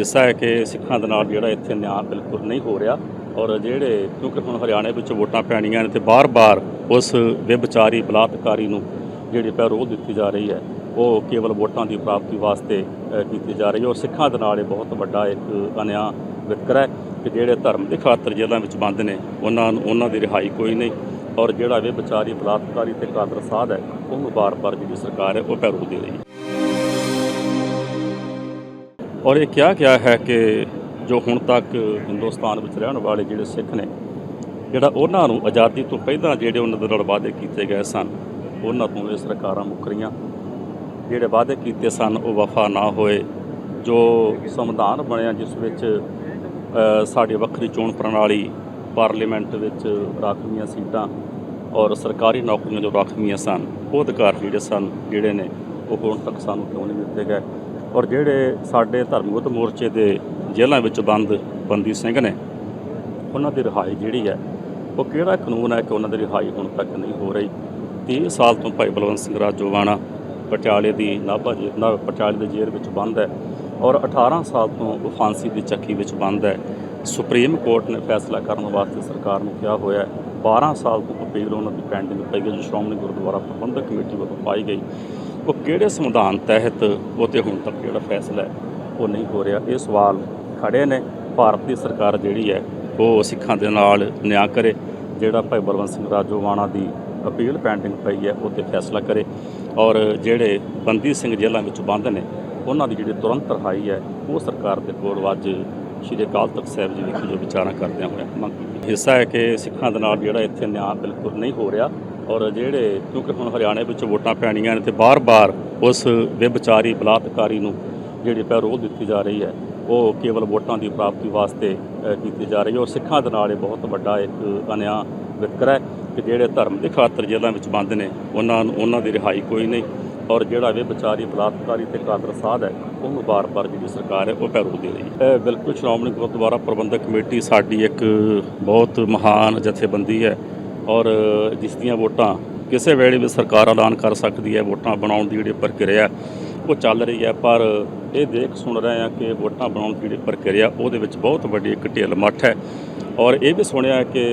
ਹਿੱਸਾ ਹੈ ਕਿ ਸਿੱਖਾਂ ਦੇ ਨਾਲ ਜਿਹੜਾ ਇੱਥੇ ਨਿਆਂ ਬਿਲਕੁਲ ਨਹੀਂ ਹੋ ਰਿਹਾ ਔਰ ਜਿਹੜੇ ਕਿਉਂਕਿ ਹੁਣ ਹਰਿਆਣੇ ਵਿੱਚ ਵੋਟਾਂ ਪੈਣੀਆਂ ਨੇ ਤੇ ਬਾਰ-ਬਾਰ ਉਸ ਵਿਭਚਾਰੀ, ਬਲਾਤਕਾਰੀ ਨੂੰ ਜਿਹੜੀ ਪੈਰੋਲ ਦਿੱਤੀ ਜਾ ਰਹੀ ਹੈ, ਉਹ ਕੇਵਲ ਵੋਟਾਂ ਦੀ ਪ੍ਰਾਪਤੀ ਵਾਸਤੇ ਕੀਤੀ ਜਾ ਰਹੀ ਹੈ ਔਰ ਸਿੱਖਾਂ ਦੇ ਨਾਲ ਇਹ ਬਹੁਤ ਵੱਡਾ ਇੱਕ ਅਨਿਆਂ ਵਿਤਕਰਾ ਹੈ ਕਿ ਜਿਹੜੇ ਧਰਮ ਦੇ ਖਾਤਰ ਜੇਲ੍ਹਾਂ ਵਿੱਚ ਬੰਦ ਨੇ, ਉਹਨਾਂ ਨੂੰ, ਉਹਨਾਂ ਦੀ ਰਿਹਾਈ ਕੋਈ ਨਹੀਂ ਔਰ ਜਿਹੜਾ ਵਿਭਚਾਰੀ, ਬਲਾਤਕਾਰੀ ਤੇ ਕਾਦਰ ਸਾਧ ਹੈ, ਉਹਨੂੰ ਬਾਰ-ਬਾਰ ਜਿਹੜੀ ਸਰਕਾਰ ਹੈ, ਉਹ ਪੈਰੋਲ ਦੇ ਰਹੀ ਹੈ। ਔਰ ਇਹ ਕਿਹਾ ਗਿਆ ਹੈ ਕਿ ਜੋ ਹੁਣ ਤੱਕ ਹਿੰਦੁਸਤਾਨ ਵਿੱਚ ਰਹਿਣ ਵਾਲੇ ਜਿਹੜੇ ਸਿੱਖ ਨੇ, ਜਿਹੜਾ ਉਹਨਾਂ ਨੂੰ ਆਜ਼ਾਦੀ ਤੋਂ ਪਹਿਲਾਂ ਜਿਹੜੇ ਉਹਨਾਂ ਦੇ ਨਾਲ ਵਾਅਦੇ ਕੀਤੇ ਗਏ ਸਨ, ਉਹਨਾਂ ਤੋਂ ਇਹ ਸਰਕਾਰਾਂ ਮੁੱਕਰੀਆਂ ਜਿਹੜੇ ਵਾਅਦੇ ਕੀਤੇ ਸਨ, ਉਹ ਵਫਾ ਨਾ ਹੋਏ। ਜੋ ਸੰਵਿਧਾਨ ਬਣਿਆ, ਜਿਸ ਵਿੱਚ ਸਾਡੀ ਵੱਖਰੀ ਚੋਣ ਪ੍ਰਣਾਲੀ ਪਾਰਲੀਮੈਂਟ ਵਿੱਚ ਰਾਖਵੀਆਂ ਸੀਟਾਂ ਔਰ ਸਰਕਾਰੀ ਨੌਕਰੀਆਂ ਜੋ ਰਾਖਵੀਆਂ ਸਨ, ਉਹ ਅਧਿਕਾਰ ਜਿਹੜੇ ਸਨ, ਜਿਹੜੇ ਨੇ, ਉਹ ਹੁਣ ਤੱਕ ਸਾਨੂੰ ਕਿਉਂ ਨਹੀਂ ਦਿੱਤੇ ਗਏ? ਔਰ ਜਿਹੜੇ ਸਾਡੇ ਧਰਮਗਤ ਮੋਰਚੇ ਦੇ ਜੇਲ੍ਹਾਂ ਵਿੱਚ ਬੰਦ ਬੰਦੀ ਸਿੰਘ ਨੇ, ਉਹਨਾਂ ਦੀ ਰਿਹਾਈ ਜਿਹੜੀ ਹੈ, ਉਹ ਕਿਹੜਾ ਕਾਨੂੰਨ ਹੈ ਕਿ ਉਹਨਾਂ ਦੀ ਰਿਹਾਈ ਹੁਣ ਤੱਕ ਨਹੀਂ ਹੋ ਰਹੀ? 30 ਸਾਲ ਤੋਂ ਭਾਈ ਬਲਵੰਤ ਸਿੰਘ ਰਾਜੋਵਾਣਾ ਪਟਿਆਲੇ ਦੀ ਨਾਭਾ ਜੇ ਨਾ ਪਟਿਆਲੇ ਦੇ ਜੇਲ੍ਹ ਵਿੱਚ ਬੰਦ ਹੈ ਔਰ 18 ਸਾਲ ਤੋਂ ਉਹ ਫਾਂਸੀ ਦੀ ਚੱਕੀ ਵਿੱਚ ਬੰਦ ਹੈ। ਸੁਪਰੀਮ ਕੋਰਟ ਨੇ ਫੈਸਲਾ ਕਰਨ ਵਾਸਤੇ ਸਰਕਾਰ ਨੂੰ ਕਿਹਾ ਹੋਇਆ ਹੈ 12 ਸਾਲ ਤੋਂ ਅਪੀਲ ਉਹਨਾਂ ਦੀ ਪੈਂਡਿੰਗ ਪਈ ਗਈ ਜੋ ਸ਼੍ਰੋਮਣੀ ਗੁਰਦੁਆਰਾ ਪ੍ਰਬੰਧਕ ਕਮੇਟੀ ਵੱਲੋਂ ਪਾਈ ਗਈ। ਉਹ ਕਿਹੜੇ ਸੰਵਿਧਾਨ ਤਹਿਤ ਉਹ ਤੇ ਹੁਣ ਤੱਕ ਜਿਹੜਾ ਫੈਸਲਾ ਹੈ, ਉਹ ਨਹੀਂ ਹੋ ਰਿਹਾ? ਇਹ ਸਵਾਲ ਖੜੇ ਨੇ। ਭਾਰਤ ਦੀ ਸਰਕਾਰ ਜਿਹੜੀ ਹੈ, ਉਹ ਸਿੱਖਾਂ ਦੇ ਨਾਲ ਨਿਆਂ ਕਰੇ, ਜਿਹੜਾ ਭਾਈ ਬਲਵੰਤ ਸਿੰਘ ਰਾਜੋਵਾਣਾ ਦੀ ਅਪੀਲ ਪੈਂਡਿੰਗ ਪਈ ਹੈ, ਉਹ ਤੇ ਫੈਸਲਾ ਕਰੇ। ਔਰ ਜਿਹੜੇ ਬੰਦੀ ਸਿੰਘ ਜੇਲ੍ਹਾਂ ਵਿੱਚ ਬੰਦ ਨੇ, ਉਹਨਾਂ ਦੀ ਜਿਹੜੀ ਤੁਰੰਤ ਰਿਹਾਈ ਹੈ, ਉਹ ਸਰਕਾਰ ਦੇ ਕੋਲ ਅੱਜ ਸ਼੍ਰੀ ਅਕਾਲ ਤਖਤ ਸਾਹਿਬ ਜੀ ਵਿਖੇ ਜੋ ਵਿਚਾਰਾਂ ਕਰਦਿਆਂ ਹੋਇਆ ਮੰਗ ਕੀਤੀ। ਹਿੱਸਾ ਹੈ ਕਿ ਸਿੱਖਾਂ ਦੇ ਨਾਲ ਜਿਹੜਾ ਇੱਥੇ ਨਿਆਂ ਬਿਲਕੁਲ ਨਹੀਂ ਹੋ ਰਿਹਾ। ਔਰ ਜਿਹੜੇ ਕਿਉਂਕਿ ਹੁਣ ਹਰਿਆਣੇ ਵਿੱਚ ਵੋਟਾਂ ਪੈਣੀਆਂ ਨੇ ਤੇ ਬਾਰ-ਬਾਰ ਉਸ ਵਿਭਚਾਰੀ, ਬਲਾਤਕਾਰੀ ਨੂੰ ਜਿਹੜੀ ਪੈਰੋਲ ਦਿੱਤੀ ਜਾ ਰਹੀ ਹੈ, ਉਹ ਕੇਵਲ ਵੋਟਾਂ ਦੀ ਪ੍ਰਾਪਤੀ ਵਾਸਤੇ ਕੀਤੀ ਜਾ ਰਹੀ ਹੈ। ਔਰ ਸਿੱਖਾਂ ਦੇ ਨਾਲ ਇਹ ਬਹੁਤ ਵੱਡਾ ਇੱਕ ਅਨਿਆ ਵਿਤਕਰਾ ਹੈ ਕਿ ਜਿਹੜੇ ਧਰਮ ਦੇ ਖਾਤਰ ਜੇਲ੍ਹਾਂ ਵਿੱਚ ਬੰਦ ਨੇ, ਉਹਨਾਂ ਨੂੰ, ਉਹਨਾਂ ਦੀ ਰਿਹਾਈ ਕੋਈ ਨਹੀਂ। ਔਰ ਜਿਹੜਾ ਵਿਭਚਾਰੀ, ਬਲਾਤਕਾਰੀ ਤੇ ਕਾਦਰ ਸਾਧ ਹੈ, ਉਹਨੂੰ ਬਾਰ-ਬਾਰ ਜਿਹੜੀ ਸਰਕਾਰ ਹੈ, ਉਹ ਪੈਰੋਲ ਦੇ ਰਹੀ ਹੈ। ਬਿਲਕੁਲ ਸ਼੍ਰੋਮਣੀ ਗੁਰਦੁਆਰਾ ਪ੍ਰਬੰਧਕ ਕਮੇਟੀ ਸਾਡੀ ਇੱਕ ਬਹੁਤ ਮਹਾਨ ਜਥੇਬੰਦੀ ਹੈ। ਔਰ ਜਿਸ ਦੀਆਂ ਵੋਟਾਂ ਕਿਸੇ ਵੇਲੇ ਵੀ ਸਰਕਾਰ ਐਲਾਨ ਕਰ ਸਕਦੀ ਹੈ, ਵੋਟਾਂ ਬਣਾਉਣ ਦੀ ਜਿਹੜੀ ਪ੍ਰਕਿਰਿਆ ਉਹ ਚੱਲ ਰਹੀ ਹੈ, ਪਰ ਇਹ ਦੇਖ ਸੁਣ ਰਹੇ ਹਾਂ ਕਿ ਵੋਟਾਂ ਬਣਾਉਣ ਦੀ ਜਿਹੜੀ ਪ੍ਰਕਿਰਿਆ ਉਹਦੇ ਵਿੱਚ ਬਹੁਤ ਵੱਡੀ ਇੱਕ ਢਿੱਲ ਮੱਠ ਹੈ। ਔਰ ਇਹ ਵੀ ਸੁਣਿਆ ਕਿ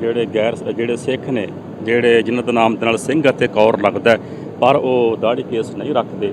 ਜਿਹੜੇ ਗੈਰ, ਜਿਹੜੇ ਸਿੱਖ ਨੇ, ਜਿਹੜੇ ਜਿਨ੍ਹਾਂ ਦਾ ਨਾਮ ਦੇ ਨਾਲ ਸਿੰਘ ਅਤੇ ਕੌਰ ਲੱਗਦਾ ਪਰ ਉਹ ਦਾੜੀ ਕੇਸ ਨਹੀਂ ਰੱਖਦੇ।